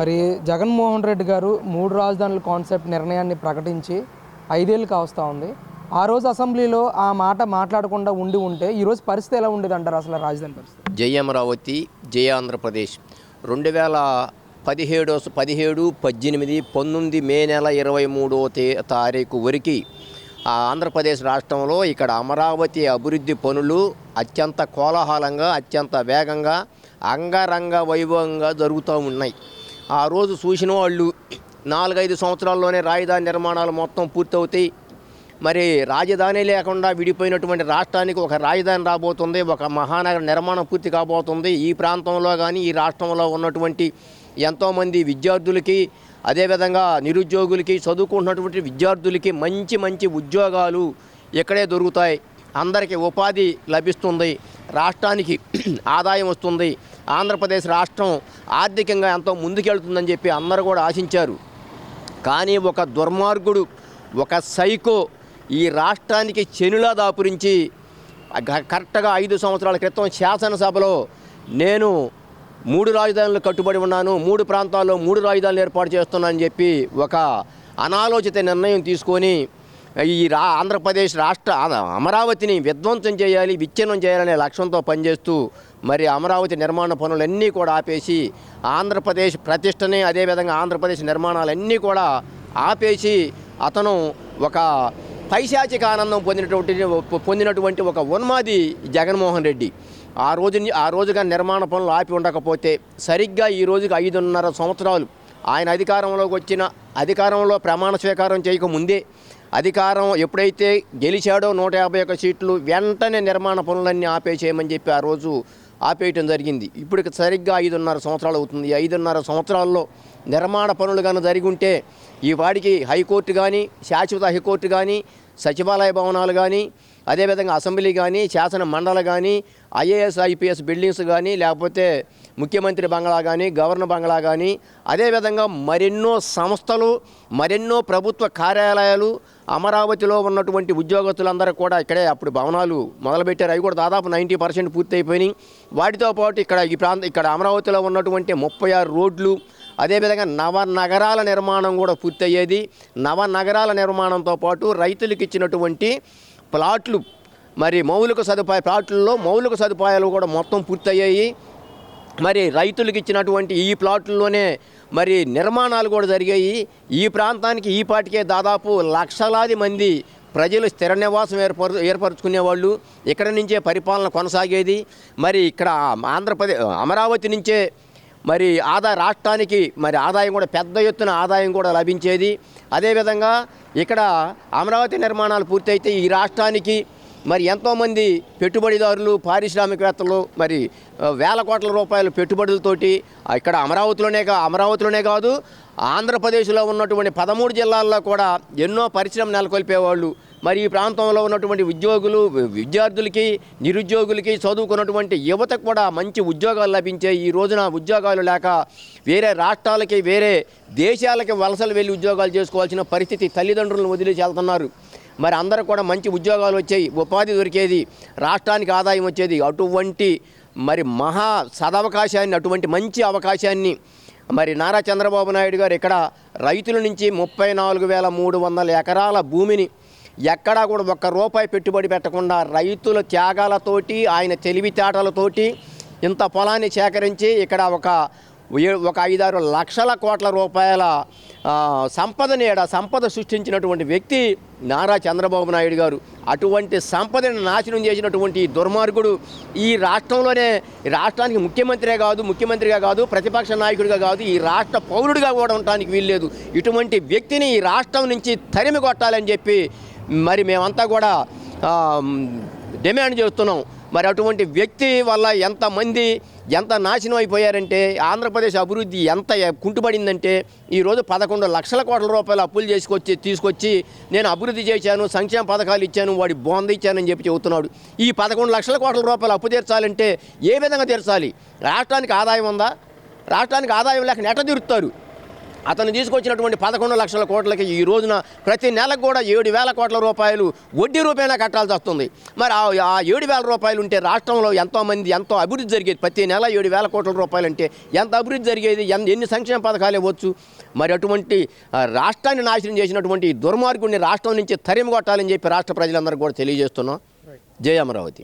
మరి జగన్మోహన్ రెడ్డి గారు మూడు రాజధానుల కాన్సెప్ట్ నిర్ణయాన్ని ప్రకటించి ఐదేళ్ళు కావస్తా ఉంది. ఆ రోజు అసెంబ్లీలో ఆ మాట మాట్లాడకుండా ఉండి ఉంటే ఈరోజు పరిస్థితి ఎలా ఉండేది అంటారు అసలు రాజధాని పరిస్థితి? జయ అమరావతి జయ ఆంధ్రప్రదేశ్. రెండు వేల పదిహేడు పదిహేడు పద్దెనిమిది పంతొమ్మిది మే నెల ఇరవై మూడో తే తారీఖు వరకు ఆ ఆంధ్రప్రదేశ్ రాష్ట్రంలో ఇక్కడ అమరావతి అభివృద్ధి పనులు అత్యంత కోలాహలంగా అత్యంత వేగంగా అంగరంగ వైభవంగా జరుగుతూ ఉన్నాయి. ఆ రోజు చూసిన వాళ్ళు నాలుగైదు సంవత్సరాల్లోనే రాజధాని నిర్మాణాలు మొత్తం పూర్తవుతాయి. మరి రాజధాని లేకుండా విడిపోయినటువంటి రాష్ట్రానికి ఒక రాజధాని రాబోతుంది ఒక మహానగర నిర్మాణం పూర్తి కాబోతుంది. ఈ ప్రాంతంలో కానీ ఈ రాష్ట్రంలో ఉన్నటువంటి ఎంతోమంది విద్యార్థులకి అదేవిధంగా నిరుద్యోగులకి చదువుకుంటున్నటువంటి విద్యార్థులకి మంచి మంచి ఉద్యోగాలు ఇక్కడే దొరుకుతాయి. అందరికీ ఉపాధి లభిస్తుంది. రాష్ట్రానికి ఆదాయం వస్తుంది. ఆంధ్రప్రదేశ్ రాష్ట్రం ఆర్థికంగా ఎంతో ముందుకెళ్తుందని చెప్పి అందరూ కూడా ఆశించారు. కానీ ఒక దుర్మార్గుడు ఒక సైకో ఈ రాష్ట్రానికి చెనులా దాపురించి కరెక్ట్గా ఐదు సంవత్సరాల క్రితం శాసనసభలో నేను మూడు రాజధానులు కట్టుబడి ఉన్నాను మూడు ప్రాంతాల్లో మూడు రాజధానులు ఏర్పాటు చేస్తున్నానని చెప్పి ఒక అనాలోచిత నిర్ణయం తీసుకొని ఈ రా ఆంధ్రప్రదేశ్ రాష్ట్ర అమరావతిని విధ్వంసం చేయాలి విచ్ఛిన్నం చేయాలనే లక్ష్యంతో పనిచేస్తూ మరి అమరావతి నిర్మాణ పనులన్నీ కూడా ఆపేసి ఆంధ్రప్రదేశ్ ప్రతిష్టని అదేవిధంగా ఆంధ్రప్రదేశ్ నిర్మాణాలన్నీ కూడా ఆపేసి అతను ఒక పైశాచిక ఆనందం పొందినటువంటి పొందినటువంటి ఒక ఉన్మాది జగన్మోహన్ రెడ్డి. ఆ రోజు ఆ రోజుగా నిర్మాణ పనులు ఆపి ఉండకపోతే సరిగ్గా ఈ రోజుకి ఐదున్నర సంవత్సరాలు ఆయన అధికారంలోకి వచ్చిన అధికారంలో ప్రమాణ స్వీకారం చేయకముందే అధికారం ఎప్పుడైతే గెలిచాడో నూట యాభై ఒక్క సీట్లు వెంటనే నిర్మాణ పనులన్నీ ఆపేసేయమని చెప్పి ఆ రోజు ఆపేయటం జరిగింది. ఇప్పుడు సరిగ్గా ఐదున్నర సంవత్సరాలు అవుతుంది. ఐదున్నర సంవత్సరాల్లో నిర్మాణ పనులు కానీ జరిగి ఉంటే ఈ వాడికి హైకోర్టు కానీ శాశ్వత హైకోర్టు కానీ సచివాలయ భవనాలు కానీ అదేవిధంగా అసెంబ్లీ కానీ శాసన మండలి కానీ ఐఏఎస్ ఐపీఎస్ బిల్డింగ్స్ కానీ లేకపోతే ముఖ్యమంత్రి బంగ్లా కానీ గవర్నర్ బంగ్లా కానీ అదేవిధంగా మరెన్నో సంస్థలు మరెన్నో ప్రభుత్వ కార్యాలయాలు అమరావతిలో ఉన్నటువంటి ఉద్యోగస్తులందరూ కూడా ఇక్కడే అప్పుడు భవనాలు మొదలుపెట్టారు. అవి కూడా దాదాపు నైంటీ పర్సెంట్ పూర్తయిపోయినాయి. వాటితో పాటు ఇక్కడ ఈ ప్రాంత ఇక్కడ అమరావతిలో ఉన్నటువంటి ముప్పై ఆరు రోడ్లు అదేవిధంగా నవ నగరాల నిర్మాణం కూడా పూర్తయ్యేది. నవ నగరాల నిర్మాణంతో పాటు రైతులకు ఇచ్చినటువంటి ప్లాట్లు మరి మౌలిక సదుపాయ ప్లాట్లలో మౌలిక సదుపాయాలు కూడా మొత్తం పూర్తయ్యాయి. మరి రైతులకు ఇచ్చినటువంటి ఈ ప్లాట్లలోనే మరి నిర్మాణాలు కూడా జరిగాయి. ఈ ప్రాంతానికి ఈ పాటికే దాదాపు లక్షలాది మంది ప్రజలు స్థిర నివాసం ఏర్పరు ఏర్పరచుకునేవాళ్ళు. ఇక్కడ నుంచే పరిపాలన కొనసాగేది. మరి ఇక్కడ ఆంధ్రప్రదేశ్ అమరావతి నుంచే మరి ఆదా రాష్ట్రానికి మరి ఆదాయం కూడా పెద్ద ఎత్తున ఆదాయం కూడా లభించేది. అదేవిధంగా ఇక్కడ అమరావతి నిర్మాణాలు పూర్తయితే ఈ రాష్ట్రానికి మరి ఎంతోమంది పెట్టుబడిదారులు పారిశ్రామికవేత్తలు మరి వేల కోట్ల రూపాయల పెట్టుబడులతోటి ఇక్కడ అమరావతిలోనే కా అమరావతిలోనే కాదు ఆంధ్రప్రదేశ్లో ఉన్నటువంటి పదమూడు జిల్లాల్లో కూడా ఎన్నో పరిశ్రమ నెలకొల్పేవాళ్ళు. మరి ఈ ప్రాంతంలో ఉన్నటువంటి ఉద్యోగులు విద్యార్థులకి నిరుద్యోగులకి చదువుకున్నటువంటి యువతకు కూడా మంచి ఉద్యోగాలు లభించే ఈ రోజున ఉద్యోగాలు లేక వేరే రాష్ట్రాలకి వేరే దేశాలకి వలసలు వెళ్ళి ఉద్యోగాలు చేసుకోవాల్సిన పరిస్థితి తల్లిదండ్రులను వదిలేసి వెళ్తున్నారు. మరి అందరూ కూడా మంచి ఉద్యోగాలు వచ్చాయి ఉపాధి దొరికేది రాష్ట్రానికి ఆదాయం వచ్చేది. అటువంటి మరి మహా సదవకాశాన్ని అటువంటి మంచి అవకాశాన్ని మరి నారా చంద్రబాబు నాయుడు గారు ఇక్కడ రైతుల నుంచి ముప్పై నాలుగు వేల మూడు వందల ఎకరాల భూమిని ఎక్కడా కూడా ఒక్క రూపాయి పెట్టుబడి పెట్టకుండా రైతుల త్యాగాలతోటి ఆయన తెలివితేటలతోటి ఇంత పొలాన్ని సేకరించి ఇక్కడ ఒక ఒక ఐదారు లక్షల కోట్ల రూపాయల సంపదని ఏడ సంపద సృష్టించినటువంటి వ్యక్తి నారా చంద్రబాబు నాయుడు గారు. అటువంటి సంపదను నాశనం చేసినటువంటి దుర్మార్గుడు ఈ రాష్ట్రంలోనే రాష్ట్రానికి ముఖ్యమంత్రే కాదు ముఖ్యమంత్రిగా కాదు ప్రతిపక్ష నాయకుడిగా కాదు ఈ రాష్ట్ర పౌరుడిగా కూడా ఉండటానికి వీల్లేదు. ఇటువంటి వ్యక్తిని ఈ రాష్ట్రం నుంచి తరిమి కొట్టాలని చెప్పి మరి మేమంతా కూడా డిమాండ్ చేస్తున్నాం. మరి అటువంటి వ్యక్తి వల్ల ఎంతమంది ఎంత నాశనం అయిపోయారంటే ఆంధ్రప్రదేశ్ అభివృద్ధి ఎంత కుంటుపడిందంటే ఈరోజు పదకొండు లక్షల కోట్ల రూపాయలు అప్పులు చేసుకొచ్చి తీసుకొచ్చి నేను అభివృద్ధి చేశాను సంక్షేమ పథకాలు ఇచ్చాను వాడి బోంద ఇచ్చానని చెప్పి చెబుతున్నాడు. ఈ పదకొండు లక్షల కోట్ల రూపాయలు అప్పు తీర్చాలంటే ఏ విధంగా తీర్చాలి? రాష్ట్రానికి ఆదాయం ఉందా? రాష్ట్రానికి ఆదాయం లేక నెట తీరుతారు అతను తీసుకొచ్చినటువంటి పదకొండు లక్షల కోట్లకి ఈ రోజున ప్రతి నెలకు కూడా ఏడు వేల కోట్ల రూపాయలు వడ్డీ రూపాయన కట్టాల్సి వస్తుంది. మరి ఆ ఏడు వేల రూపాయలు ఉంటే రాష్ట్రంలో ఎంతోమంది ఎంతో అభివృద్ధి జరిగేది. ప్రతి నెల ఏడు వేల కోట్ల రూపాయలు అంటే ఎంత అభివృద్ధి జరిగేది ఎన్- ఎన్ని సంక్షేమ పథకాలు ఇవ్వచ్చు? మరి అటువంటి రాష్ట్రాన్ని నాశనం చేసినటువంటి దుర్మార్గుడిని రాష్ట్రం నుంచి తరిమి కొట్టాలని చెప్పి రాష్ట్ర ప్రజలందరికీ కూడా తెలియజేస్తున్నాం. జయ అమరావతి.